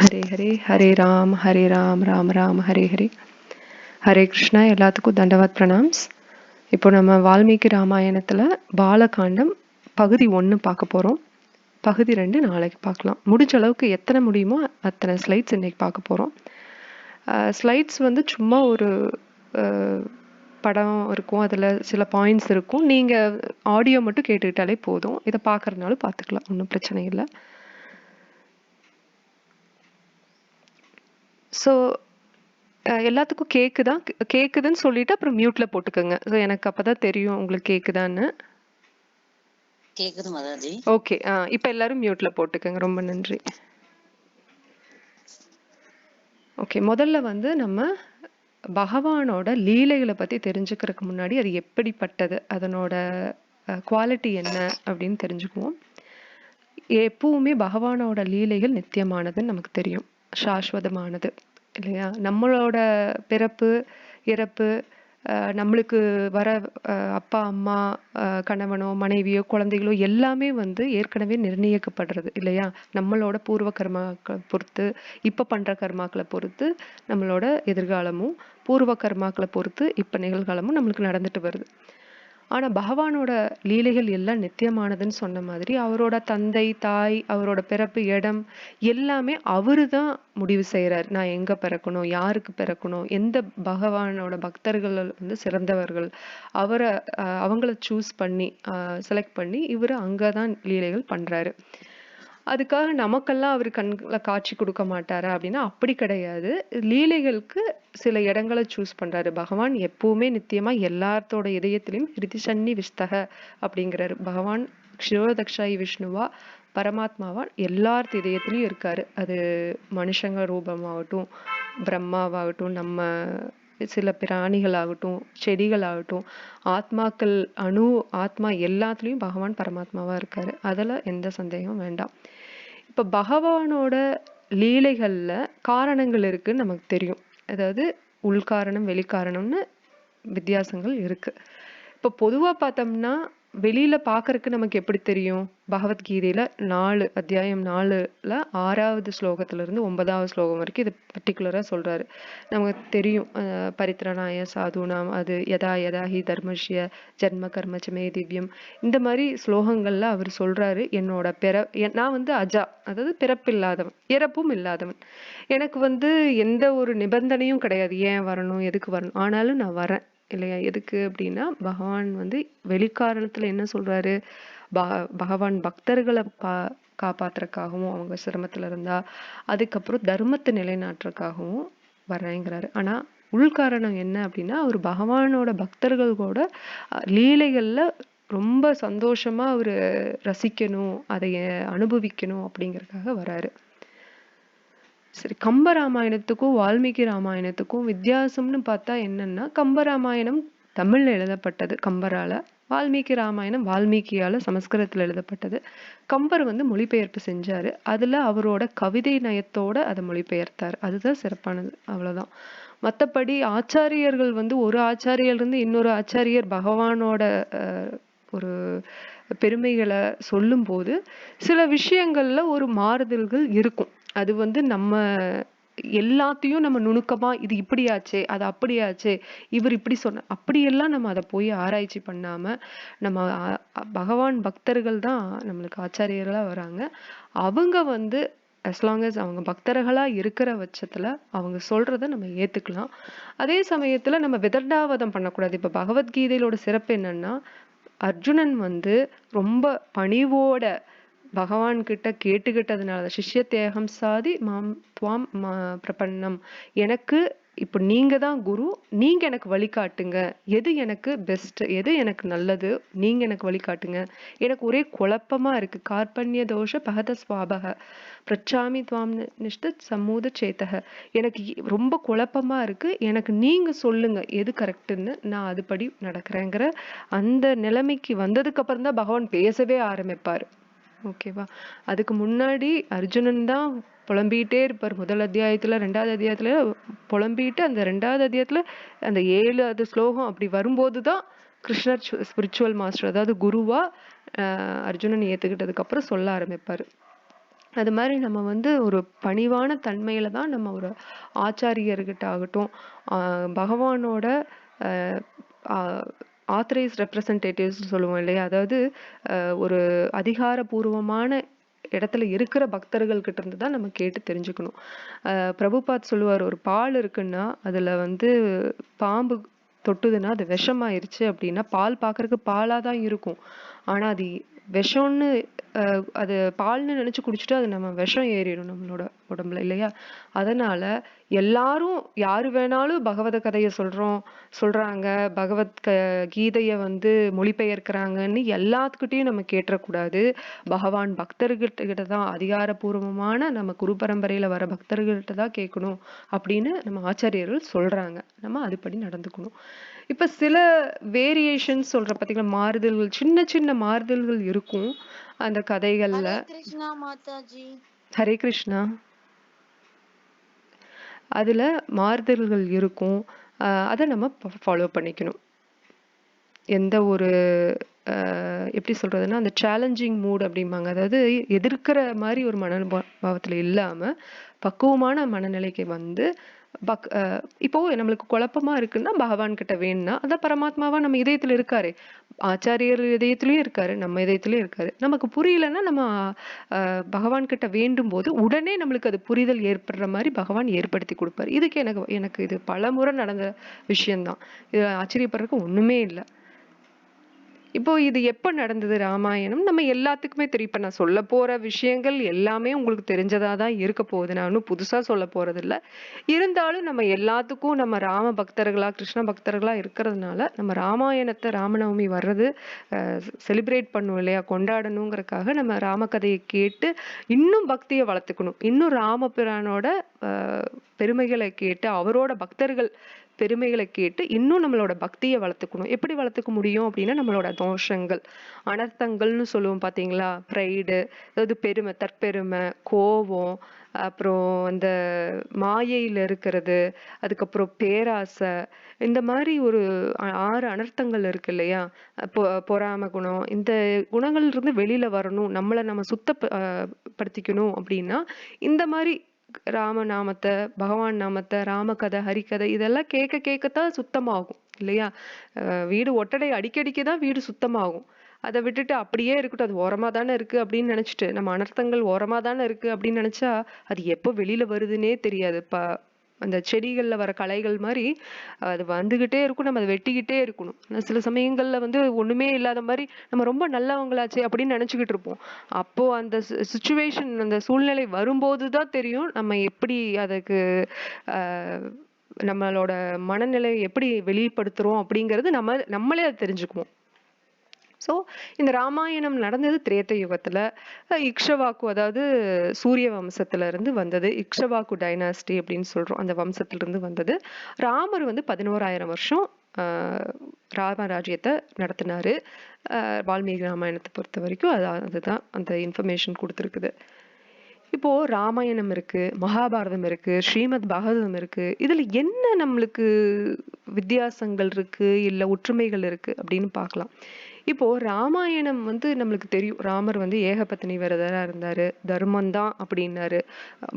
ஹரே ஹரே ஹரே ராம் ஹரே ராம் ராம் ராம் ஹரே ஹரே ஹரே கிருஷ்ணா எல்லாத்துக்கும் தண்டவாத் பிரணாம்ஸ். இப்போ நம்ம வால்மீகி ராமாயணத்தில் பாலகாண்டம் பகுதி ஒன்று பார்க்க போகிறோம் பகுதி ரெண்டு நாளைக்கு பார்க்கலாம். முடிஞ்ச அளவுக்கு எத்தனை முடியுமோ அத்தனை ஸ்லைட்ஸ் இன்னைக்கு பார்க்க போகிறோம் ஸ்லைட்ஸ் வந்து சும்மா ஒரு படம் இருக்கும். அதில் சில பாயிண்ட்ஸ் இருக்கும். நீங்கள் ஆடியோ மட்டும் கேட்டுக்கிட்டாலே போதும். இதை பார்க்குறதுனாலும் பார்த்துக்கலாம். ஒன்றும் பிரச்சனை இல்லை. ஸோ எல்லாத்துக்கும் கேக்குதா? கேக்குதுன்னு சொல்லிட்டு அப்புறம் மியூட்ல போட்டுக்கோங்க. ஸோ எனக்கு அப்பதான் தெரியும் உங்களுக்கு கேக்குதான்னு. கேக்குது மதாஜி. ஓகே இப்போ எல்லாரும் மியூட்ல போட்டுக்கோங்க. ரொம்ப நன்றி. ஓகே முதல்ல வந்து நம்ம பகவானோட லீலைகளை பத்தி தெரிஞ்சுக்கிறதுக்கு முன்னாடி அது எப்படிப்பட்டது? அதனோட குவாலிட்டி என்ன அப்படின்னு தெரிஞ்சுக்குவோம். எப்பவுமே பகவானோட லீலைகள் நித்தியமானதுன்னு நமக்கு தெரியும். சாஸ்வதமானது இல்லையா? நம்மளோட பிறப்பு இறப்பு நம்மளுக்கு வர அஹ் அப்பா அம்மா கணவனோ மனைவியோ குழந்தைகளோ எல்லாமே வந்து ஏற்கனவே நிர்ணயிக்கப்படுறது இல்லையா? நம்மளோட பூர்வ கர்மாக்களை பொறுத்து இப்போ பண்ற கர்மாக்களை பொறுத்து நம்மளோட எதிர்காலமும் பூர்வ கர்மாக்களை பொறுத்து இப்போ நிகழ்காலமும் நம்மளுக்கு நடந்துட்டு வருது. ஆனா பகவானோட லீலைகள் எல்லாம் நித்தியமானதுன்னு சொன்ன மாதிரி அவரோட தந்தை தாய் அவரோட பிறப்பு இடம் எல்லாமே அவருதான் முடிவு செய்கிறார் நான் எங்க பிறக்கணும் யாருக்கு பிறக்கணும் எந்த பகவானோட பக்தர்கள் வந்து சிறந்தவர்கள் அவரை அஹ் அவங்கள சூஸ் பண்ணி செலக்ட் பண்ணி இவர் அங்கதான் லீலைகள் பண்றாரு. அதுக்காக நமக்கெல்லாம் அவர் கண்களை காட்சி கொடுக்க மாட்டாரா அப்படின்னா அப்படி கிடையாது. லீலைகளுக்கு சில இடங்களை சூஸ் பண்றாரு. பகவான் எப்பவுமே நித்தியமா எல்லாத்தோட இதயத்திலையும் ஹிருதிசன்னி விஸ்தக அப்படிங்கிறாரு. பகவான் க்ஷிரோதக்ஷாயி விஷ்ணுவா பரமாத்மாவா எல்லார் இதயத்திலையும் இருக்காரு. அது மனுஷங்க ரூபமாகட்டும் பிரம்மாவாகட்டும் நம்ம சில பிராணிகளாகட்டும் செடிகளாகட்டும் ஆத்மாக்கள் அணு ஆத்மா எல்லாத்துலேயும் பகவான் பரமாத்மாவாக இருக்காரு. அதில் எந்த சந்தேகமும் வேண்டாம். இப்போ பகவானோட லீலைகளில் காரணங்கள் இருக்குன்னு நமக்கு தெரியும். அதாவது உள்காரணம் வெளிக்காரணம்னு வித்தியாசங்கள் இருக்குது இப்போ பொதுவாக பார்த்தோம்னா வெளியில பார்க்கறக்கு நமக்கு எப்படி தெரியும்? பகவத்கீதையில நாலு அத்தியாயம் நாலுல ஆறாவது ஸ்லோகத்துல இருந்து ஒன்பதாவது ஸ்லோகம் வரைக்கும் இது பர்டிகுலரா சொல்றாரு. நமக்கு தெரியும். பரித்ரநாய சாதுனாம் அது யதா யதா ஹி தர்மஷ்ய ஜன்ம கர்மச்சமே திவ்யம். இந்த மாதிரி ஸ்லோகங்கள்ல அவர் சொல்றாரு என்னோட பிற என்- நான் வந்து அஜா அதாவது பிறப்பில்லாதவன் இறப்பும் இல்லாதவன். எனக்கு வந்து எந்த ஒரு நிபந்தனையும் கிடையாது. ஏன் வரணும்? எதுக்கு வரணும்? ஆனாலும் நான் வரேன். இல்லையா? எதுக்கு அப்படின்னா பகவான் வந்து வெளிக்காரணத்துல என்ன சொல்றாரு? பகவான் பக்தர்களை பா காப்பாத்துறதுக்காகவும் அவங்க சிரமத்துல இருந்தா அதுக்கப்புறம் தர்மத்தை நிலைநாட்டுறதுக்காகவும் வர்றேங்கிறாரு. ஆனா உள்காரணம் என்ன அப்படின்னா அவர் பகவானோட பக்தர்கள் கூட லீலைகள்ல ரொம்ப சந்தோஷமா அவரு ரசிக்கணும் அதை அனுபவிக்கணும் அப்படிங்கிறதுக்காக வராரு. சரி கம்ப ராமாயணத்துக்கும் வால்மீகி ராமாயணத்துக்கும் வித்தியாசம்னு பார்த்தா என்னன்னா கம்ப ராமாயணம் தமிழ்ல எழுதப்பட்டது கம்பரால. வால்மீகி ராமாயணம் வால்மீகியால சமஸ்கிருதத்தில் எழுதப்பட்டது. கம்பர் வந்து மொழிபெயர்ப்பு செஞ்சாரு. அதுல அவரோட கவிதை நயத்தோட அதை மொழிபெயர்த்தார். அதுதான் சிறப்பானது அவ்வளவுதான். மற்றபடி ஆச்சாரியர்கள் வந்து ஒரு ஆச்சாரியர் இருந்து இன்னொரு ஆச்சாரியர் பகவானோட ஒரு பெருமைகளை சொல்லும்போது சில விஷயங்கள்ல ஒரு மாறுதல்கள் இருக்கும். அது வந்து நம்ம எல்லாத்தையும் நம்ம நுணுக்கமா இது இப்படியாச்சே அது அப்படியாச்சே இவர் இப்படி சொன்ன அப்படியெல்லாம் நம்ம அதை போய் ஆராய்ச்சி பண்ணாம நம்ம பகவான் பக்தர்கள் தான் நம்மளுக்கு ஆச்சாரியர்களா வராங்க. அவங்க வந்து as லாங் as அவங்க பக்தர்களாக இருக்கிற பட்சத்தில் அவங்க சொல்கிறத நம்ம ஏற்றுக்கலாம் அதே சமயத்தில் நம்ம விதண்டாவதம் பண்ணக்கூடாது. இப்போ பகவத்கீதையிலோட சிறப்பு என்னன்னா அர்ஜுனன் வந்து ரொம்ப பணிவோட பகவான்கிட்ட கேட்டுக்கிட்டதுனால சிஷ்ய தேகம் சாதி மாம் துவாம் மா பிரபன்னம். எனக்கு இப்போ நீங்கள் தான் குரு நீங்கள் எனக்கு வழிகாட்டுங்க. எது எனக்கு பெஸ்ட் எது எனக்கு நல்லது நீங்கள் எனக்கு வழிகாட்டுங்க. எனக்கு ஒரே குழப்பமாக இருக்குது கார்பண்ய தோஷ பகத சுவாபக. பிரச்சாமி துவாம் நிஷ்ட சமூத சேத்தக. எனக்கு ரொம்ப குழப்பமா இருக்குது எனக்கு நீங்கள் சொல்லுங்கள் எது கரெக்டுன்னு நான் அதுபடி நடக்கிறேங்கிற அந்த நிலைமைக்கு வந்ததுக்கப்புறம் தான் பகவான் பேசவே ஆரம்பிப்பார். ஓகேவா அதுக்கு முன்னாடி அர்ஜுனன் தான் புலம்பிகிட்டே இருப்பார். முதல் அத்தியாயத்துல ரெண்டாவது அத்தியாயத்தில் புலம்பிட்டு அந்த ரெண்டாவது அத்தியாயத்தில் அந்த ஏழு அது ஸ்லோகம் அப்படி வரும்போது தான் கிருஷ்ணர் ஸ்பிரிச்சுவல் மாஸ்டர் அதாவது குருவா ஆஹ் அர்ஜுனன் ஏத்துக்கிட்டதுக்கு அப்புறம் சொல்ல ஆரம்பிப்பாரு. அது மாதிரி நம்ம வந்து ஒரு பணிவான தன்மையில தான் நம்ம ஒரு ஆச்சாரியர்கிட்ட ஆகட்டும் ஆஹ் பகவானோட ஆத்தரைஸ் ரெப்ரசன்டேட்டிவ்ஸ் சொல்லுவோம் இல்லையா? அதாவது ஒரு அதிகாரபூர்வமான இடத்துல இருக்கிற பக்தர்கள் கிட்ட இருந்து தான் நம்ம கேட்டு தெரிஞ்சுக்கணும். பிரபுபாத் சொல்லுவார் ஒரு பால் இருக்குன்னா அதில் வந்து பாம்பு தொட்டுதுன்னா அது விஷமாயிருச்சு அப்படின்னா பால் பார்க்கறதுக்கு பாலாக தான் இருக்கும். ஆனால் அது விஷம்னு அது பால்னு நினைச்சு குடிச்சிட்டு அது நம்ம விஷம் ஏறிடும் நம்மளோட உடம்புல இல்லையா? அதனால எல்லாரும் யாரு வேணாலும் பகவத கதையை சொல்றோம் சொல்றாங்க. பகவத் க கீதைய வந்து மொழிபெயர்க்கிறாங்கன்னு எல்லாத்துக்கிட்டையும் நம்ம கேட்டக்கூடாது பகவான் பக்தர்கிட்ட கிட்ட தான் அதிகாரபூர்வமான நம்ம குரு பரம்பரையில வர பக்தர்கிட்ட தான் கேட்கணும் அப்படின்னு நம்ம ஆச்சாரியர்கள் சொல்றாங்க. நம்ம அதுபடி நடந்துக்கணும். இப்ப சில வேரியேஷன்ஸ் சொல்ற பாத்தீங்களா? மாறுதல்கள் சின்ன சின்ன மாறுதல்கள் இருக்கும் அந்த கதைகள்ல. கிருஷ்ணா மாதாஜி. ஹரே கிருஷ்ணா. அதுல மாறுதல்கள் இருக்கும். அதை நம்ம ஃபாலோ பண்ணிக்கணும். எந்த ஒரு எப்படி சொல்றதுன்னா அந்த சேலஞ்சிங் மூட் அப்படிம்பாங்க. அதாவது எதிர்க்கிற மாதிரி ஒரு மனோபாவத்துல இல்லாம பக்குவமான மனநிலைக்கு வந்து பக் இப்போ நம்மளுக்கு குழப்பமா இருக்குன்னா பகவான் கிட்ட வேணும்னா அதான் பரமாத்மாவா நம்ம இதயத்துல இருக்காரு. ஆச்சாரியர் இதயத்திலயும் இருக்காரு நம்ம இதயத்திலயும் இருக்காரு. நமக்கு புரியலன்னா நம்ம பகவான் கிட்ட வேண்டும் போது உடனே நம்மளுக்கு அது புரிதல் ஏற்படுற மாதிரி பகவான் ஏற்படுத்தி கொடுப்பாரு. இதுக்கு எனக்கு எனக்கு இது பலமுறை நடந்த விஷயம்தான். இது ஆச்சரியப்படுறதுக்கு ஒண்ணுமே இல்லை. இப்போ இது எப்ப நடந்தது? ராமாயணம். நம்ம எல்லாத்துக்குமே தெரியும். இப்போ நான் சொல்ல போற விஷயங்கள் எல்லாமே உங்களுக்கு தெரிஞ்சதாக தான் இருக்க போகுது. நான் ஒன்றும் புதுசா சொல்ல போறது இல்ல இருந்தாலும் நம்ம எல்லாத்துக்கும் நம்ம ராம பக்தர்களா கிருஷ்ண பக்தர்களா இருக்கிறதுனால நம்ம ராமாயணத்தை ராமநவமி வர்றது செலிப்ரேட் பண்ணுவோம் இல்லையா? கொண்டாடணுங்கிறதுக்காக நம்ம ராமகதையை கேட்டு இன்னும் பக்தியை வளர்த்துக்கணும். இன்னும் ராமபிரானோட பெருமைகளை கேட்டு அவரோட பக்தர்கள் பெருமைகளை கேட்டு இன்னும் நம்மளோட பக்தியை வளர்த்துக்கணும். எப்படி வளர்த்துக்க முடியும் அப்படின்னா நம்மளோட தோஷங்கள். அனர்த்தங்கள்னு சொல்லுவோம் பார்த்தீங்களா ப்ரைடு அதாவது பெருமை தற்பெருமை கோபம் அப்புறம் அந்த மாயையில இருக்கிறது அதுக்கப்புறம் பேராசை இந்த மாதிரி ஒரு ஆறு அனர்த்தங்கள் இருக்கு இல்லையா? பொ பொறாம குணம் இந்த குணங்கள்ல இருந்து வெளியில வரணும் நம்மளை நம்ம சுத்த படுத்திக்கணும் அப்படின்னா இந்த மாதிரி ராம நாமத்தை பகவான் நாமத்தை ராமகதை ஹரிகதை இதெல்லாம் கேட்க கேட்கத்தான் சுத்தமாகும் இல்லையா? அஹ் வீடு ஒட்டடை அடிக்கடிக்கு தான் வீடு சுத்தமாகும். அதை விட்டுட்டு அப்படியே இருக்கட்டும் அது ஓரமாக தானே இருக்கு அப்படின்னு நினச்சிட்டு நம்ம அனர்த்தங்கள் ஓரமாக தானே இருக்கு அப்படின்னு நினைச்சா அது எப்போ வெளியில வருதுன்னே தெரியாது. ப அந்த செடிகள்ல வர களைகள் மாதிரி அது வந்துகிட்டே இருக்கும் நம்ம அதை வெட்டிக்கிட்டே இருக்கணும். சில சமயங்கள்ல வந்து ஒண்ணுமே இல்லாத மாதிரி நம்ம ரொம்ப நல்லவங்களாச்சு அப்படின்னு நினச்சிக்கிட்டு இருப்போம். அப்போ அந்த சுச்சுவேஷன் அந்த சூழ்நிலை வரும்போது தான் தெரியும் நம்ம எப்படி அதுக்கு ஆஹ் நம்மளோட மனநிலையை எப்படி வெளிப்படுத்துறோம் அப்படிங்கிறது நம்ம நம்மளே அதை தெரிஞ்சுக்குவோம். ஸோ இந்த ராமாயணம் நடந்தது திரேத்த யுகத்துல இக்ஷவாக்கு அதாவது சூரிய வம்சத்துல இருந்து வந்தது. இக்ஷவாக்கு டைனாஸ்டி அப்படின்னு சொல்றோம். அந்த வம்சத்துல இருந்து வந்தது. ராமர் வந்து பதினோராயிரம் வருஷம் ராமராஜ்யத்தை நடத்தினாரு. ஆஹ் வால்மீகி ராமாயணத்தை பொறுத்த வரைக்கும் அது அதுதான் அந்த இன்ஃபர்மேஷன் கொடுத்துருக்குது. இப்போ ராமாயணம் இருக்கு மகாபாரதம் இருக்கு ஸ்ரீமத் பாகவதம் இருக்கு. இதுல என்ன நம்மளுக்கு வித்தியாசங்கள் இருக்கு இல்லை ஒற்றுமைகள் இருக்கு அப்படின்னு பார்க்கலாம். இப்போ ராமாயணம் வந்து நம்மளுக்கு தெரியும். ராமர் வந்து ஏகபத்தினி விரதரா இருந்தாரு. தர்மம் தான் அப்படின்னாரு.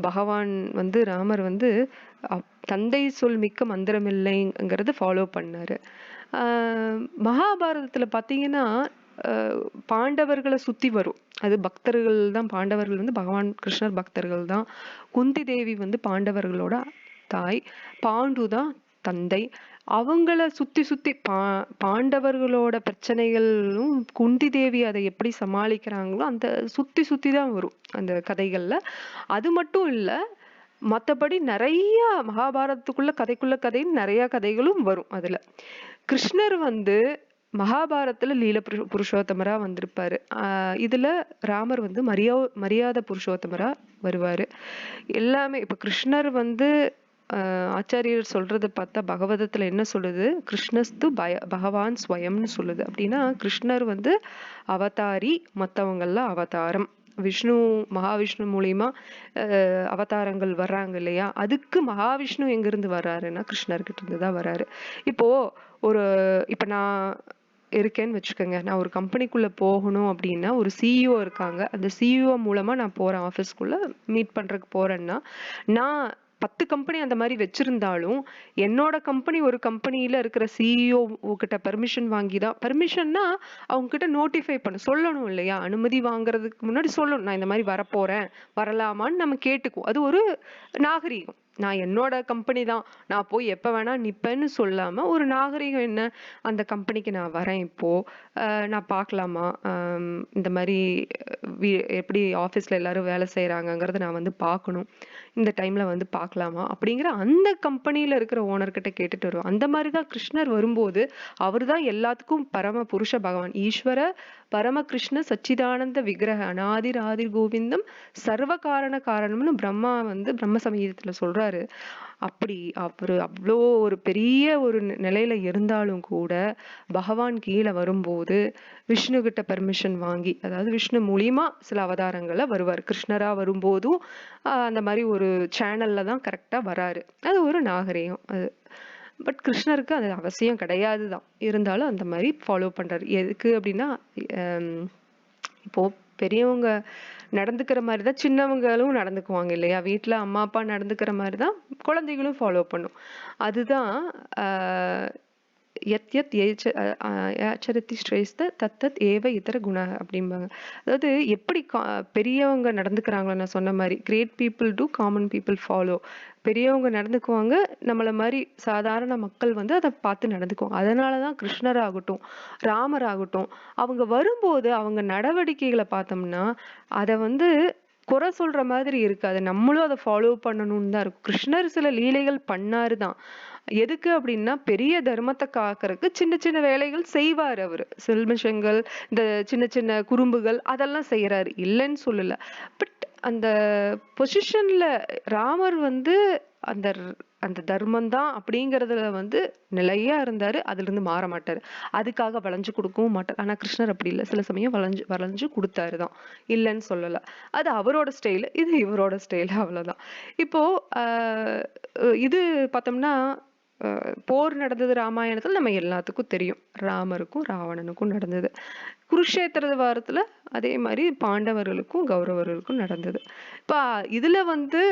பகவான் வந்து ராமர் வந்து அப்- தந்தை சொல் மிக்க மந்திரமில்லைங்கிறத ஃபாலோ பண்ணாரு. மகாபாரதத்தில் மகாபாரதத்துல பாத்தீங்கன்னா பாண்டவர்களை சுத்தி வரும். அது பக்தர்கள் தான் பாண்டவர்கள் வந்து பகவான் கிருஷ்ணர் பக்தர்கள் தான். குந்தி தேவி வந்து பாண்டவர்களோட தாய். பாண்டு தான் தந்தை. அவங்கள சுத்தி சுத்தி பா பாண்டவர்களோட பிரச்சனைகளும் குந்தி தேவி அதை எப்படி சமாளிக்கிறாங்களோ அந்த சுத்தி சுத்தி தான் வரும் அந்த கதைகள்ல. அது மட்டும் இல்ல மத்தபடி நிறைய மகாபாரதத்துக்குள்ள கதைக்குள்ள கதைன்னு நிறைய கதைகளும் வரும் அதுல. கிருஷ்ணர் வந்து மகாபாரதத்துல லீல புரு- புருஷோத்தமரா வந்திருப்பாரு. ஆஹ் இதுல ராமர் வந்து மரியா மரியாதை புருஷோத்தமரா வருவாரு. எல்லாமே இப்ப கிருஷ்ணர் வந்து ஆச்சாரியர் சொல்றத பார்த்தா பகவதத்துல என்ன சொல்லுது? கிருஷ்ணஸ்து பய பகவான் ஸ்வயம்னு சொல்லுது. அப்படின்னா கிருஷ்ணர் வந்து அவதாரி மத்தவங்கெல்லாம் அவதாரம். விஷ்ணு மகாவிஷ்ணு மூலியமா அவதாரங்கள் வர்றாங்க இல்லையா? அதுக்கு மகாவிஷ்ணு எங்கிருந்து வர்றாருன்னா கிருஷ்ணர்கிட்ட இருந்து தான் வர்றாரு. இப்போ ஒரு இப்ப நான் இருக்கேன்னு வச்சுக்கோங்க. நான் ஒரு கம்பெனிக்குள்ள போகணும் அப்படின்னா ஒரு சிஇஓ இருக்காங்க. அந்த சிஇஓ மூலமா நான் போறேன் ஆஃபீஸ்க்குள்ள மீட் பண்றதுக்கு போறேன்னா நான் பத்து கம்பெனி அந்த மாதிரி வச்சிருந்தாலும் என்னோட கம்பெனி ஒரு கம்பெனியில இருக்கிற சிஇஓ கிட்ட பெர்மிஷன் வாங்கி தான் பெர்மிஷன்னா அவங்க கிட்ட நோட்டிஃபை பண்ண சொல்லணும் இல்லையா? அனுமதி வாங்குறதுக்கு முன்னாடி சொல்லணும் நான் இந்த மாதிரி வரப்போறேன் வரலாமான்னு நம்ம கேட்டுக்குவோம். அது ஒரு நாகரீகம். நான் என்னோட கம்பெனி தான். நான் போய் எப்ப வேணா நிப்பேன்னு சொல்லாம ஒரு நாகரிகம் என்ன அந்த கம்பெனிக்கு நான் வரேன் இப்போ. ஆஹ் நான் பார்க்கலாமா? இந்த மாதிரி எப்படி ஆஃபீஸில் எல்லாரும் வேலை செய்கிறாங்கங்கிறத நான் வந்து பார்க்கணும். இந்த டைம்ல வந்து பார்க்கலாமா? அப்படிங்கிற அந்த கம்பெனியில் இருக்கிற ஓனர் கிட்ட கேட்டுட்டு வருவோம். அந்த மாதிரி தான் கிருஷ்ணர் வரும்போது அவர் தான் எல்லாத்துக்கும் பரம புருஷ பகவான். ஈஸ்வர பரம கிருஷ்ண சச்சிதானந்த விக்கிரக அனாதிர் ஆதிர் கோவிந்தம் சர்வ காரண காரணம்னு பிரம்மா வந்து பிரம்ம சமீதத்துல சொல்றாரு. அப்படி அவரு அவ்வளோ ஒரு பெரிய ஒரு நிலையில இருந்தாலும் கூட பகவான் கீழே வரும்போது விஷ்ணு கிட்ட பெர்மிஷன் வாங்கி அதாவது விஷ்ணு மூலியமா சில அவதாரங்கள்ல வருவார். கிருஷ்ணரா வரும்போதும் அந்த மாதிரி ஒரு சேனல்ல தான் கரெக்டா வராரு. அது ஒரு நாகரிகம். அது பட் கிருஷ்ணருக்கு அது அவசியம் கிடையாது தான் இருந்தாலும் அந்த மாதிரி ஃபாலோ பண்றாரு. எதுக்கு அப்படின்னா இப்போ பெரியவங்க நடந்துக்கிற மாதிரி தான் சின்னவங்களும் நடந்துக்குவாங்க இல்லையா? வீட்டில் அம்மா அப்பா நடந்துக்கிற மாதிரி தான் குழந்தைகளும் ஃபாலோ பண்ணும். அதுதான் எத் எத் ஏச்ச- அஹ் ஸ்ரேஸ்த தத்தத் ஏவ இதர குண அப்படிம்பாங்க. அதாவது எப்படி கா- பெரியவங்க நடந்துக்கிறாங்களோ நான் சொன்ன மாதிரி great people to common people follow பெரியவங்க நடந்துக்குவாங்க நம்மளை மாதிரி சாதாரண மக்கள் வந்து அதை பார்த்து நடந்துக்குவாங்க. அதனாலதான் கிருஷ்ணர் ஆகட்டும் ராமர் ஆகட்டும் அவங்க வரும்போது அவங்க நடவடிக்கைகளை பார்த்தோம்னா அதை வந்து குறை சொல்ற மாதிரி இருக்காது. நம்மளும் அதை ஃபாலோ பண்ணணும்னு தான் இருக்கும். கிருஷ்ணர் சில லீலைகள் பண்ணாரு தான். எதுக்கு அப்படின்னா பெரிய தர்மத்தை காக்கறதுக்கு சின்ன சின்ன வேலைகள் செய்வார் அவர். செல்மிஷங்கள் இந்த சின்ன சின்ன குறும்புகள் அதெல்லாம் செய்யறாரு இல்லைன்னு சொல்லல. பட் அந்த பொசிஷன்ல ராமர் வந்து அந்த அந்த தர்மம் தான் அப்படிங்கறதுல வந்து நிலையா இருந்தாரு அதுல இருந்து மாற மாட்டாரு. அதுக்காக வளைஞ்சு கொடுக்கவும் மாட்டார். ஆனா கிருஷ்ணர் அப்படி இல்லை. சில சமயம் வளைஞ்சு வளைஞ்சு கொடுத்தாரு தான். இல்லைன்னு சொல்லலை. அது அவரோட ஸ்டைல் இது இவரோட ஸ்டைல் அவ்வளவுதான். இப்போ ஆஹ் இது பார்த்தோம்னா அஹ் போர் நடந்தது ராமாயணத்துல நம்ம எல்லாத்துக்கும் தெரியும். ராமருக்கும் ராவணனுக்கும் நடந்தது. குருஷேத்திர வாரத்துல அதே மாதிரி பாண்டவர்களுக்கும் கௌரவர்களுக்கும் நடந்தது. இப்போ இதுல வந்து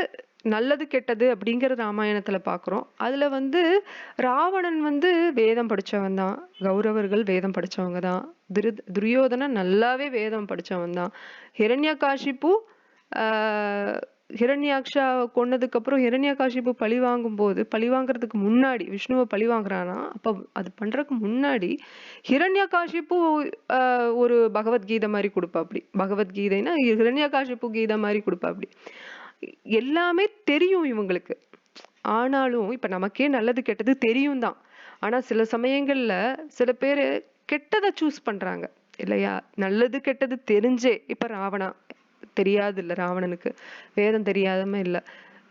நல்லது கெட்டது அப்படிங்கிற ராமாயணத்துல பாக்குறோம். அதுல வந்து ராவணன் வந்து வேதம் படிச்சவன் தான். கௌரவர்கள் வேதம் படிச்சவங்க தான். துரு துரியோதனன் நல்லாவே வேதம் படிச்சவன் தான். ஹிரண்யகாஷிப்பு ஆஹ் ஹிரண்யாக்ஷா கொன்னதுக்கு அப்புறம் ஹிரண்யகாஷிப்பு பழி வாங்கும் போது பழி வாங்குறதுக்கு முன்னாடி விஷ்ணுவை பழி வாங்குறானா? அப்ப அது பண்றதுக்கு முன்னாடி ஹிரண்யகாஷிப்பு ஆஹ் ஒரு பகவத்கீதை மாதிரி கொடுப்பாப்படி பகவத்கீதைன்னா ஹிரண்யகாஷிப்பு கீதை மாதிரி கொடுப்பாப்படி எல்லாமே தெரியும் இவங்களுக்கு. ஆனாலும் இப்ப நமக்கே நல்லது கெட்டது தெரியும் தான். ஆனா சில சமயங்கள்ல சில பேரு கெட்டதை சூஸ் பண்றாங்க. இல்லையா? நல்லது கெட்டது தெரிஞ்சே இப்ப ராவணா தெரியாது இல்ல ராவணனுக்கு. வேதம் தெரியாதம இல்ல.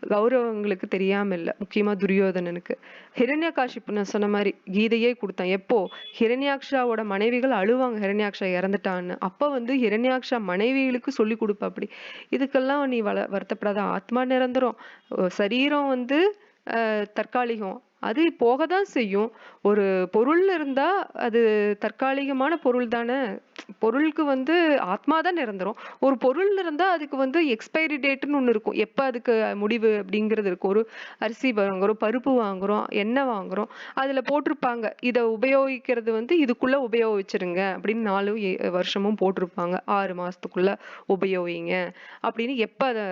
கௌரவங்களுக்கு தெரியாம இல்ல முக்கியமா துரியோதனனுக்கு. ஹிரண்யகாஷிப்பு நான் சொன்ன மாதிரி கீதையே கொடுத்தான். எப்போ? ஹிரண்யாக்ஷாவோட மனைவிகள் அழுவாங்க ஹிரண்யாக்ஷா இறந்துட்டான்னு. அப்ப வந்து ஹிரண்யாக்ஷா மனைவிகளுக்கு சொல்லி கொடுப்ப அப்படி. இதுக்கெல்லாம் நீ வள வருத்தப்படாத. ஆத்மா நிரந்தரம். சரீரம் வந்து தற்காலிகம். அது போகதான் செய்யும். ஒரு பொருள் இருந்தா அது தற்காலிகமான பொருள் தானே. பொருளுக்கு வந்து ஆத்மா தான் நிரந்தரம். ஒரு பொருள் இருந்தால் அதுக்கு வந்து எக்ஸ்பைரி டேட்டுன்னு ஒன்று இருக்கும். எப்போ அதுக்கு முடிவு அப்படிங்கிறது இருக்கும். ஒரு அரிசி வாங்குறோம் பருப்பு வாங்குறோம் எண்ணெய் வாங்குறோம் அதில் போட்டிருப்பாங்க. இதை உபயோகிக்கிறது வந்து இதுக்குள்ளே உபயோகிச்சிருங்க அப்படின்னு நாலு ஏ- வருஷமும் போட்டிருப்பாங்க. ஆறு மாசத்துக்குள்ள உபயோகிங்க அப்படின்னு எப்போ அதை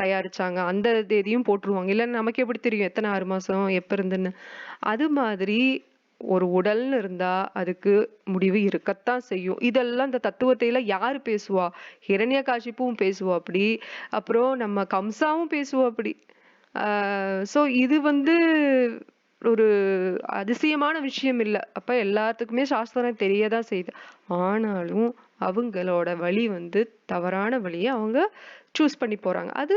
தயாரிச்சாங்க. அந்த தேதியும் போட்டுருவாங்க. இல்லைன்னு நமக்கு எப்படி தெரியும்? எத்தனை ஆறு மாதம் எப்போ இருந்துன்னு? அது மாதிரி ஒரு உடல்னு இருந்தா அதுக்கு முடிவு இருக்கத்தான் செய்யும். இதெல்லாம் இந்த தத்துவத்தையில யாரு பேசுவா? ஹிரண்யகாசிப்பும் பேசுவா அப்படி. அப்புறம் நம்ம கம்சாவும் பேசுவோம் அப்படி. ஸோ இது வந்து ஒரு அதிசயமான விஷயம் இல்லை. அப்ப எல்லாத்துக்குமே சாஸ்திரம் தெரியதான் செய்யுது. ஆனாலும் அவங்களோட வழி வந்து தவறான வழியை அவங்க சூஸ் பண்ணி போறாங்க. அது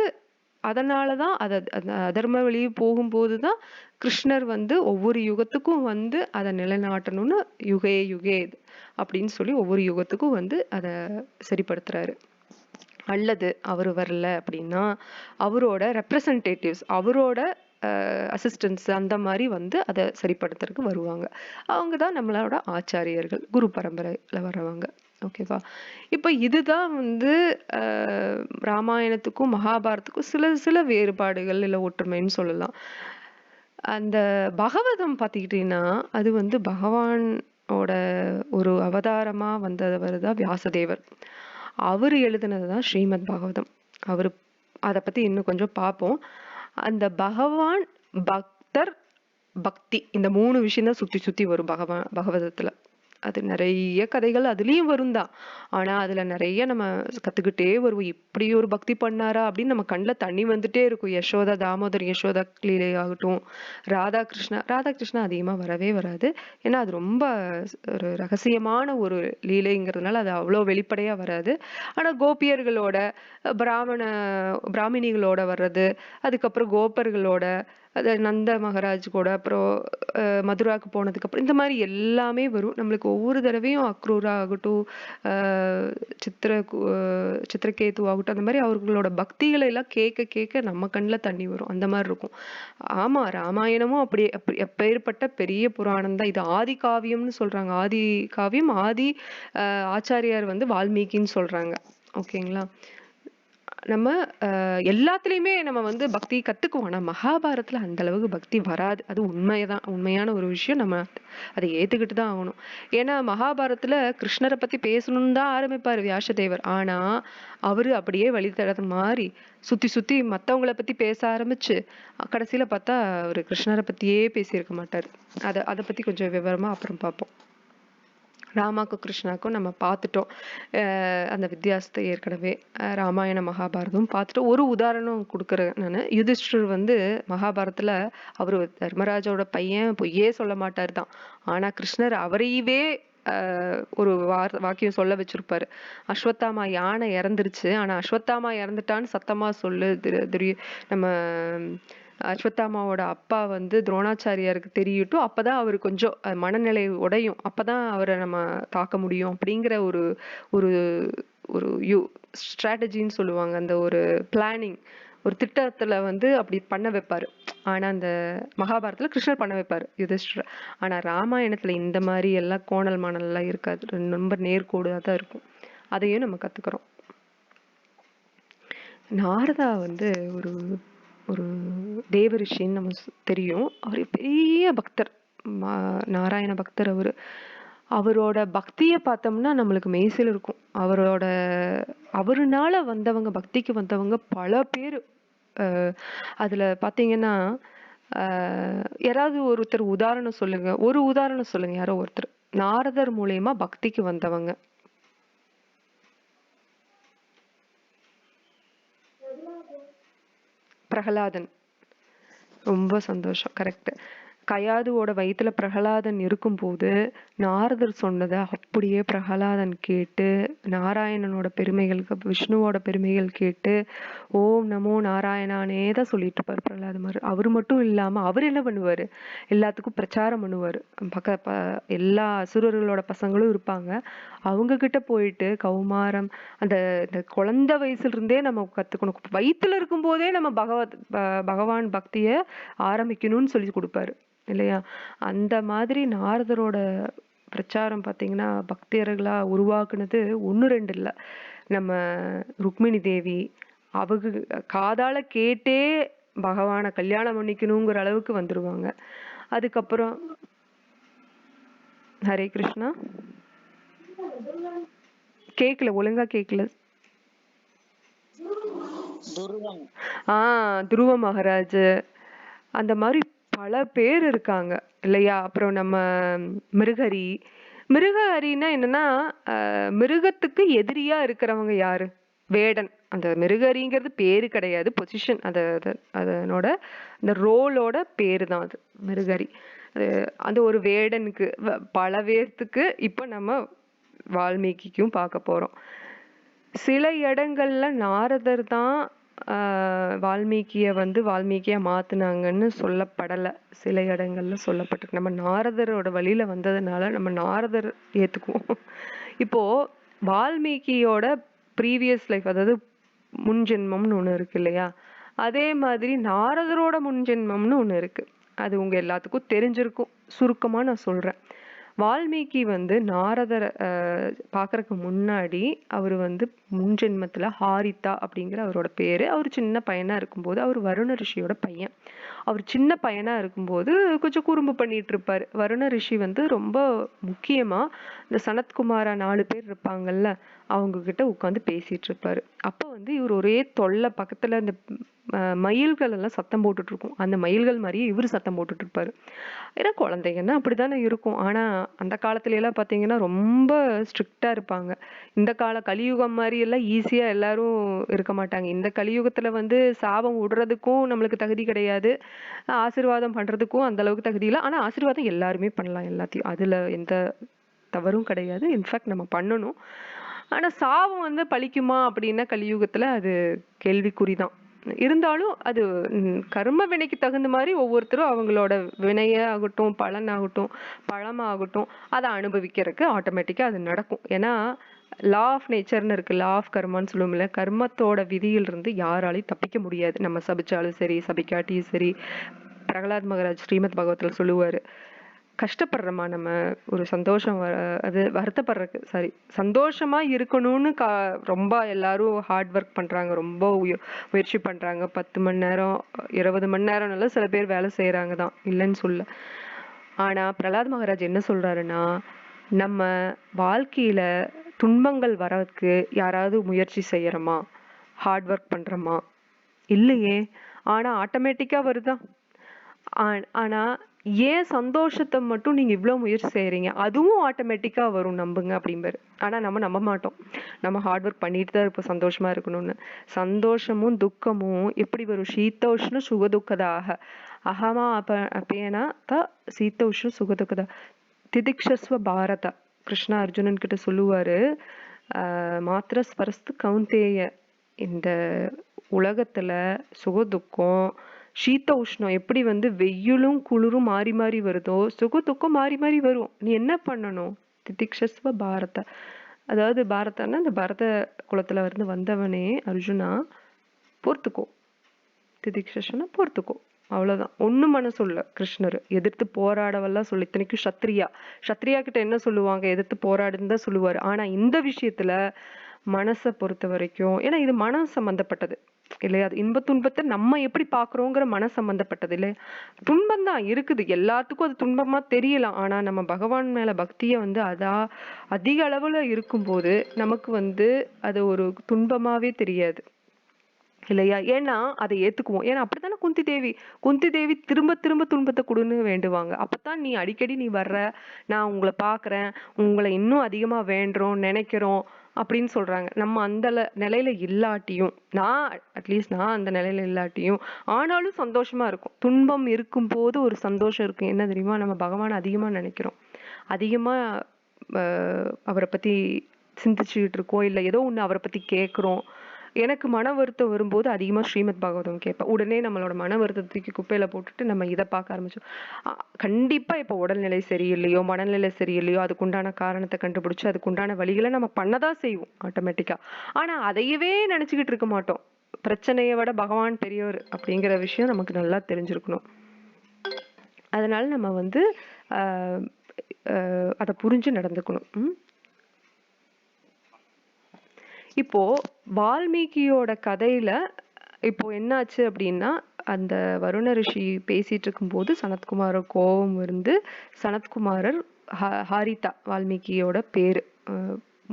அதனாலதான் தான் அந்த அதர்ம வழியே போகும்போது தான் கிருஷ்ணர் வந்து ஒவ்வொரு யுகத்துக்கும் வந்து அதை நிலைநாட்டணும்னு யுகே யுகே அப்படின்னு சொல்லி ஒவ்வொரு யுகத்துக்கும் வந்து அதை சரிப்படுத்துறாரு. அல்லது அவர் வரல அப்படின்னா அவரோட ரெப்ரசன்டேட்டிவ்ஸ் அவரோட அசிஸ்டன்ஸ் அந்த மாதிரி வந்து அதை சரிப்படுத்துறதுக்கு வருவாங்க. அவங்க தான் நம்மளோட ஆச்சாரியர்கள் குரு பரம்பரையில வரவங்க ஓகேவா இப்போ இதுதான் வந்து ராமாயணத்துக்கும் மகாபாரத்துக்கும் சில சில வேறுபாடுகள் இல்லை ஒற்றுமைன்னு சொல்லலாம். அந்த பகவதம் பார்த்துக்கிட்டிங்கன்னா அது வந்து பகவானோட ஒரு அவதாரமாக வந்தவர் தான் வியாசதேவர். அவர் எழுதினது தான் ஸ்ரீமத் பகவதம். அவர் அதை பற்றி இன்னும் கொஞ்சம் பார்ப்போம். அந்த பகவான் பக்தர் பக்தி இந்த மூணு விஷயம் தான் சுற்றி சுற்றி வரும் பகவான் பகவதத்தில். அது நிறைய கதைகள் அதுலயும் வரும் தான் ஆனா அதுல நிறைய நம்ம கத்துக்கிட்டே வருவோம். இப்படி ஒரு பக்தி பண்ணாரா அப்படின்னு நம்ம கண்ணுல தண்ணி வந்துட்டே இருக்கும். யசோதா தாமோதர் யசோதா லீலை ஆகட்டும். ராதாகிருஷ்ணா ராதாகிருஷ்ணா அதிகமா வரவே வராது. ஏன்னா அது ரொம்ப ஒரு ரகசியமான ஒரு லீலைங்கிறதுனால அது அவ்வளோ வெளிப்படையாக வராது. ஆனால் கோபியர்களோட பிராமண பிராமணிகளோட வர்றது அதுக்கப்புறம் கோபர்களோட அது நந்த மகாராஜ் கூட அப்புறம் மதுராவுக்கு மதுராக்கு போனதுக்கு அப்புறம் இந்த மாதிரி எல்லாமே வரும். நம்மளுக்கு ஒவ்வொரு தடவையும் அக்ரூரா ஆகட்டும் சித்திர சித்திரகேது ஆகட்டும் அந்த மாதிரி அவர்களோட பக்திகளை எல்லாம் கேட்க கேட்க நம்ம கண்ணில் தண்ணி வரும். அந்த மாதிரி இருக்கும். ஆமா ராமாயணமும் அப்படி அப்படி எப்பேற்பட்ட பெரிய புராணம் தான். இது ஆதி காவியம்னு சொல்றாங்க. ஆதி காவியம் ஆதி ஆச்சாரியார் வந்து வால்மீகின்னு சொல்றாங்க. ஓகேங்களா? நம்ம எல்லாத்துலேயுமே நம்ம வந்து பக்தி கற்றுக்குவோம் ஆனால் மகாபாரத்தில் அந்த அளவுக்கு பக்தி வராது. அது உண்மைதான் உண்மையான ஒரு விஷயம். நம்ம அதை ஏற்றுக்கிட்டு தான் ஆகணும். ஏன்னா மகாபாரத்தில் கிருஷ்ணரை பற்றி பேசணும்னு தான் ஆரம்பிப்பார் வியாசதேவர். ஆனால் அவர் அப்படியே வழித்தடத்தை மாறி சுற்றி சுற்றி மற்றவங்கள பற்றி பேச ஆரம்பிச்சு கடைசியில் பார்த்தா அவரு கிருஷ்ணரை பற்றியே பேசியிருக்க மாட்டார். அதை அதை பற்றி கொஞ்சம் விவரமாக அப்புறம் பார்ப்போம். ராமாக்கும் கிருஷ்ணாக்கும் நம்ம பார்த்துட்டோம். அஹ் அந்த வித்தியாசத்தை ஏற்கனவே ராமாயணம் ராமாயண மகாபாரதம் பார்த்துட்டு ஒரு உதாரணம் கொடுக்குறேன் நான். யுதிஷ்டர் வந்து மகாபாரதத்தில் அவரு தர்மராஜோட பையன் பொய்யே சொல்ல மாட்டார் தான். ஆனா கிருஷ்ணர் அவரையவே ஆஹ் ஒரு வார் வாக்கியம் சொல்ல வச்சிருப்பாரு. அஸ்வத்தாமா யானை இறந்துருச்சு. ஆனா அஸ்வத்தாமா இறந்துட்டான்னு சத்தமா சொல்லு திரு- நம்ம அஸ்வத்தாமாவோட அப்பா வந்து துரோணாச்சாரியாருக்கு தெரியட்டும். அப்பதான் அவர் கொஞ்சம் மனநிலை உடையும். அப்பதான் அவரை நம்ம தாக்க முடியும் அப்படிங்கிற ஒரு ஒரு ஒரு யூ ஸ்ட்ராட்டஜின்னு சொல்லுவாங்க. அந்த ஒரு பிளானிங் ஒரு திட்டத்துல வந்து அப்படி பண்ண வைப்பாரு. ஆனா அந்த மகாபாரதத்துல கிருஷ்ணர் பண்ண வைப்பாரு. யுதிஷ்டர் ஆனா ராமாயணத்துல இந்த மாதிரி எல்லாம் கோணல் மாணல் எல்லாம் இருக்காது ரொம்ப நேர்கோடா தான் இருக்கும். அதையும் நம்ம கத்துக்கிறோம். நாரதா வந்து ஒரு ஒரு தேவரிஷின்னு நம்ம தெரியும். அவர் பெரிய பக்தர். மா- நாராயண பக்தர் அவரு. அவரோட பக்தியை பார்த்தோம்னா நம்மளுக்கு மெய்சில் இருக்கும். அவரோட அவருனால வந்தவங்க பக்திக்கு வந்தவங்க பல பேர். அதுல பாத்தீங்கன்னா ஆஹ் யாராவது ஒருத்தர் உதாரணம் சொல்லுங்க. ஒரு உதாரணம் சொல்லுங்க. யாரோ ஒருத்தர். நாரதர் மூலியமா பக்திக்கு வந்தவங்க. பிரகலாதன். ரொம்ப சந்தோஷம். கரெக்ட் கயாதுவோட வயித்துல பிரகலாதன் இருக்கும்போது நாரதர் சொன்னதை அப்படியே பிரகலாதன் கேட்டு நாராயணனோட பெருமைகளுக்கு விஷ்ணுவோட பெருமைகள் கேட்டு ஓம் நமோ நாராயணானே தான் சொல்லிட்டு இருப்பார் பிரகலாத மாதிரி அவர் மட்டும் இல்லாமல் அவர் என்ன பண்ணுவாரு? எல்லாத்துக்கும் பிரச்சாரம் பண்ணுவாரு. பக்க ப எல்லா அசுரர்களோட பசங்களும் இருப்பாங்க. அவங்க கிட்ட போயிட்டு கௌமாரம் அந்த இந்த குழந்தை வயசுல இருந்தே நம்ம கத்துக்கணும். வயிற்றுல இருக்கும்போதே நம்ம பகவத் பகவான் பக்தியை ஆரம்பிக்கணும்னு சொல்லி கொடுப்பாரு. இல்லையா? அந்த மாதிரி நாரதரோட பிரச்சாரம் பார்த்தீங்கன்னா பக்தியர்களா உருவாக்குனது ஒண்ணு ரெண்டு இல்ல. நம்ம ருக்மிணி தேவி அவங்க காதால கேட்டே பகவானை கல்யாணம் பண்ணிக்கணுங்கிற அளவுக்கு வந்துருவாங்க. அதுக்கப்புறம் ஹரே கிருஷ்ணா. கேக்கல ஒழுங்கா கேக்கல. ஆஹ் துருவ மகாராஜ். அந்த மாதிரி பல பேர் இருக்காங்க இல்லையா? அப்புறம் நம்ம மிருகரி. மிருகஹரின்னா என்னன்னா மிருகத்துக்கு எதிரியா இருக்கிறவங்க யாரு? வேடன். அந்த மிருகரிங்கிறது பேரு கிடையாது பொசிஷன் அத அதனோட அந்த ரோலோட பேரு தான் அது மிருகரி. அது அந்த ஒரு வேடனுக்கு வ- பல பேர்த்துக்கு இப்ப நம்ம வால்மீகிக்கும் பார்க்க போறோம். சில இடங்கள்ல நாரதர் தான் வால்மீகிய வந்து வால்மீகியா மாத்துனாங்கன்னு சொல்லப்படல. சில இடங்கள்ல சொல்லப்பட்டிருக்கு. நம்ம நாரதரோட வழியில வந்ததுனால நம்ம நாரதர் ஏத்துக்குவோம். இப்போ வால்மீகியோட ப்ரீவியஸ் லைஃப் அதாவது முன் ஜென்மம்னு இருக்கு இல்லையா? அதே மாதிரி நாரதரோட முன்ஜென்மம்னு ஒன்று இருக்கு. அது உங்க எல்லாத்துக்கும் தெரிஞ்சிருக்கும். சுருக்கமா நான் சொல்றேன். வால்மீகி வந்து நாரதரை பார்க்குறக்கு பார்க்கறதுக்கு முன்னாடி அவர் வந்து முன்ஜென்மத்தில் ஹாரிதா அப்படிங்கிற அவரோட பேர். அவர் சின்ன பையனாக இருக்கும்போது அவர் வருண ரிஷியோட பையன். அவர் சின்ன பையனாக இருக்கும்போது கொஞ்சம் குறும்பு பண்ணிட்டு இருப்பார். வருண ரிஷி வந்து ரொம்ப முக்கியமாக இந்த சனத்குமாரா நாலு பேர் இருப்பாங்கல்ல அவங்கக்கிட்ட உட்காந்து பேசிகிட்டு இருப்பார் அப்போ வந்து இவர் ஒரே தொல்லை பக்கத்தில் இந்த மயில்கள் எல்லாம் சத்தம் போட்டுட்ருக்கும். அந்த மயில்கள் மாதிரியே இவர் சத்தம் போட்டுட்ருப்பார். ஏன்னா குழந்தைங்கன்னா அப்படித்தானே இருக்கும். ஆனால் அந்த காலத்துலலாம் பார்த்தீங்கன்னா ரொம்ப ஸ்ட்ரிக்டாக இருப்பாங்க. இந்த கால கலியுகம் மாதிரி எல்லாம் ஈஸியாக எல்லாரும் இருக்க மாட்டாங்க. இந்த கலியுகத்தில் வந்து சாபம் விடுறதுக்கும் நம்மளுக்கு தகுதி கிடையாது. ஆசீர்வாதம் பண்ணுறதுக்கும் அந்தளவுக்கு தகுதி இல்லை. ஆனால் ஆசீர்வாதம் எல்லாருமே பண்ணலாம் எல்லாத்தையும். அதில் எந்த தவறும் கிடையாது. இன்ஃபேக்ட் நம்ம பண்ணணும். ஆனால் சாபம் வந்து பழிக்குமா அப்படின்னா கலியுகத்தில் அது கேள்விக்குறிதான். இருந்தாலும் அது கர்ம வினைக்கு தகுந்த மாதிரி ஒவ்வொருத்தரும் அவங்களோட வினைய ஆகட்டும் பலன் ஆகட்டும் பழமாகட்டும் அதை அனுபவிக்கிறதுக்கு ஆட்டோமேட்டிக்காக அது நடக்கும். ஏன்னா லா ஆஃப் நேச்சர்னு இருக்குது லா ஆஃப் கர்மான்னு சொல்லுவோம்ல கர்மத்தோட விதியிலிருந்து யாராலையும் தப்பிக்க முடியாது. நம்ம சபிச்சாலும் சரி சபிக்காட்டியும் சரி பிரகலாத் மகராஜ் ஸ்ரீமத் பகவத்தில் சொல்லுவார் கஷ்டப்படுறோமா? நம்ம ஒரு சந்தோஷம் வர அது வருத்தப்படுறதுக்கு சாரி சந்தோஷமா இருக்கணும்னு கா ரொம்ப எல்லாரும் ஹார்ட் ஒர்க் பண்றாங்க ரொம்ப உய- முயற்சி பண்றாங்க. பத்து மணி நேரம் இருபது மணி நேரம்னால சில பேர் வேலை செய்யறாங்க தான் இல்லைன்னு சொல்ல. ஆனா பிரலாத் மகாராஜ் என்ன சொல்றாருன்னா நம்ம வாழ்க்கையில துன்பங்கள் வரதுக்கு யாராவது முயற்சி செய்யறோமா? ஹார்ட் ஒர்க் பண்றோமா? இல்லையே. ஆனா ஆட்டோமேட்டிக்கா வருதா? ஆனா ஏன் சந்தோஷத்தை மட்டும் நீங்க இவ்வளோ முயற்சி செய்யறீங்க? அதுவும் ஆட்டோமேட்டிக்கா வரும் நம்புங்க அப்படிம்பாரு. ஆனா நம்ம நம்ப மாட்டோம். நம்ம ஹார்ட் ஒர்க் பண்ணிட்டு தான் இருப்போம் சந்தோஷமா இருக்கணும்னு. சந்தோஷமும் துக்கமும் எப்படி வரும்? சீத்தோஷ்ண சுகதுக்கதாக அகமா அப்ப அப்பேனா த சீத்தோஷ்ண சுகதுக்கதா திதிக்ஷஸ்வ பாரத. கிருஷ்ணா அர்ஜுனன் கிட்ட சொல்லுவாரு மாத்திர ஸ்பரஸ்து கவுந்தேய இந்த உலகத்துல சுகதுக்கம் சீத்த உஷ்ணம் எப்படி வந்து வெயிலும் குளிரும் மாறி மாறி வருதோ சுகத்துக்கும் மாறி மாறி வரும். நீ என்ன பண்ணணும்? திதிக்ஷஸ்வ பாரத. அதாவது பாரதன்னா இந்த பரத குலத்துல இருந்து வந்தவனே அர்ஜுனா பொறுத்துக்கோ திதிக்ஷனா பொறுத்துக்கோ அவ்வளவுதான். ஒண்ணு மனசு சொல்ல கிருஷ்ணர். எதிர்த்து போராடவெல்லாம் சொல்லி. இத்தனைக்கும் சத்ரியா சத்ரியா கிட்ட என்ன சொல்லுவாங்க? எதிர்த்து போராடுன்னு தான் சொல்லுவாரு. ஆனா இந்த விஷயத்துல மனசை பொறுத்த வரைக்கும் ஏன்னா இது மனம் சம்பந்தப்பட்டது. இல்லையா? அது இன்ப துன்பத்தை நம்ம எப்படி பாக்குறோங்கிற மன சம்பந்தப்பட்டது இல்லையா? துன்பம் தான் இருக்குது. எல்லாத்துக்கும் அது துன்பமா தெரியலாம். ஆனா நம்ம பகவான் மேல பக்தியை வந்து அதா அதிக அளவுல இருக்கும்போது நமக்கு வந்து அது ஒரு துன்பமாவே தெரியாது. இல்லையா? ஏன்னா அதை ஏத்துக்குவோம். ஏன்னா அப்படித்தானே குந்தி தேவி? குந்தி தேவி திரும்ப திரும்ப துன்பத்தை கொடுன்னு வேண்டுவாங்க. அப்பதான் நீ அடிக்கடி நீ வர்ற நான் உங்களை பாக்குறேன் உங்களை இன்னும் அதிகமா வேண்டுறோம் நினைக்கிறோம். அப்படின்னு சொல்றாங்க. நம்ம அந்த நிலையில இல்லாட்டியும் நான் அட்லீஸ்ட் நான் அந்த நிலையில இல்லாட்டியும் ஆனாலும் சந்தோஷமா இருக்கும். துன்பம் இருக்கும் போது ஒரு சந்தோஷம் இருக்கும் என்ன தெரியுமா? நம்ம பகவான் அதிகமா நினைக்கிறோம். அதிகமா ஆஹ் அவரை பத்தி சிந்திச்சுக்கிட்டு இருக்கோம். இல்ல ஏதோ ஒண்ணு அவரை பத்தி கேட்குறோம் எனக்கு மன வருத்தம் வரும்போது அதிகமாக ஸ்ரீமத் பாகவதம் கேட்பேன். உடனே நம்மளோட மன வருத்தத்தை தூக்கி குப்பையில போட்டுட்டு நம்ம இதை பார்க்க ஆரம்பிச்சோம். கண்டிப்பாக இப்போ உடல்நிலை சரியில்லையோ மனநிலை சரியில்லையோ அதுக்குண்டான காரணத்தை கண்டுபிடிச்சி அதுக்குண்டான வழிகளை நம்ம பண்ணதான் செய்வோம் ஆட்டோமேட்டிக்காக ஆனால் அதையவே நினச்சிக்கிட்டு இருக்க மாட்டோம். பிரச்சனையை விட பகவான் பெரியவர் அப்படிங்கிற விஷயம் நமக்கு நல்லா தெரிஞ்சிருக்கணும். அதனால் நம்ம வந்து அதை புரிஞ்சு நடந்துக்கணும். ம்? இப்போ வால்மீகியோட கதையில இப்போ என்னாச்சு அப்படின்னா அந்த வருண ரிஷி பேசிட்டு இருக்கும்போது சனத்குமார கோபம் வந்து சனத்குமாரர் ஹாரிதா வால்மீகியோட பேரு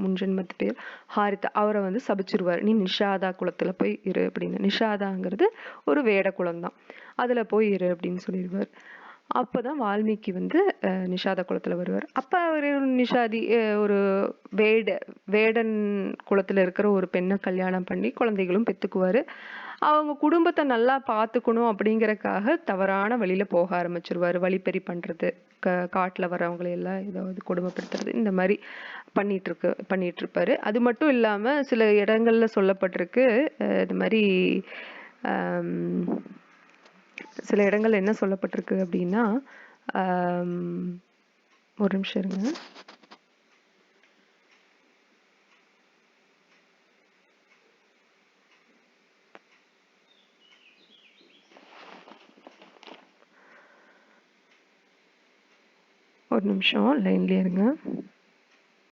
முன்ஜென்மத்து பேர் ஹாரிதா அவரை வந்து சபிச்சிருவார். நீ நிஷாதா குளத்துல போய் இரு அப்படின்னு. நிஷாதாங்கிறது ஒரு வேட குலம்தான். அதுல போய் இரு அப்படின்னு சொல்லிடுவார் அப்பதான் வால்மீகி வந்து நிஷாத குளத்தில் வருவார். அப்போ அவர் நிஷாதி ஒரு வேட வேடன் குளத்தில் இருக்கிற ஒரு பெண்ணை கல்யாணம் பண்ணி குழந்தைகளும் பெற்றுக்குவார் அவங்க குடும்பத்தை நல்லா பார்த்துக்கணும் அப்படிங்கறக்காக தவறான வழியில் போக ஆரம்பிச்சிருவார். வழிப்பறி பண்ணுறது க- காட்டில் வர்றவங்களை எல்லாம் ஏதாவது கொடுமைப்படுத்துறது இந்த மாதிரி பண்ணிகிட்ருக்கு பண்ணிகிட்ருப்பார் அது மட்டும் இல்லாமல் சில இடங்கள்ல சொல்லப்பட்டிருக்கு இது மாதிரி சில இடங்கள் என்ன சொல்லப்பட்டிருக்கு அப்படின்னா ஒரு நிமிஷம் இருங்க. ஒரு நிமிஷம் லைன்லேயே இருங்க.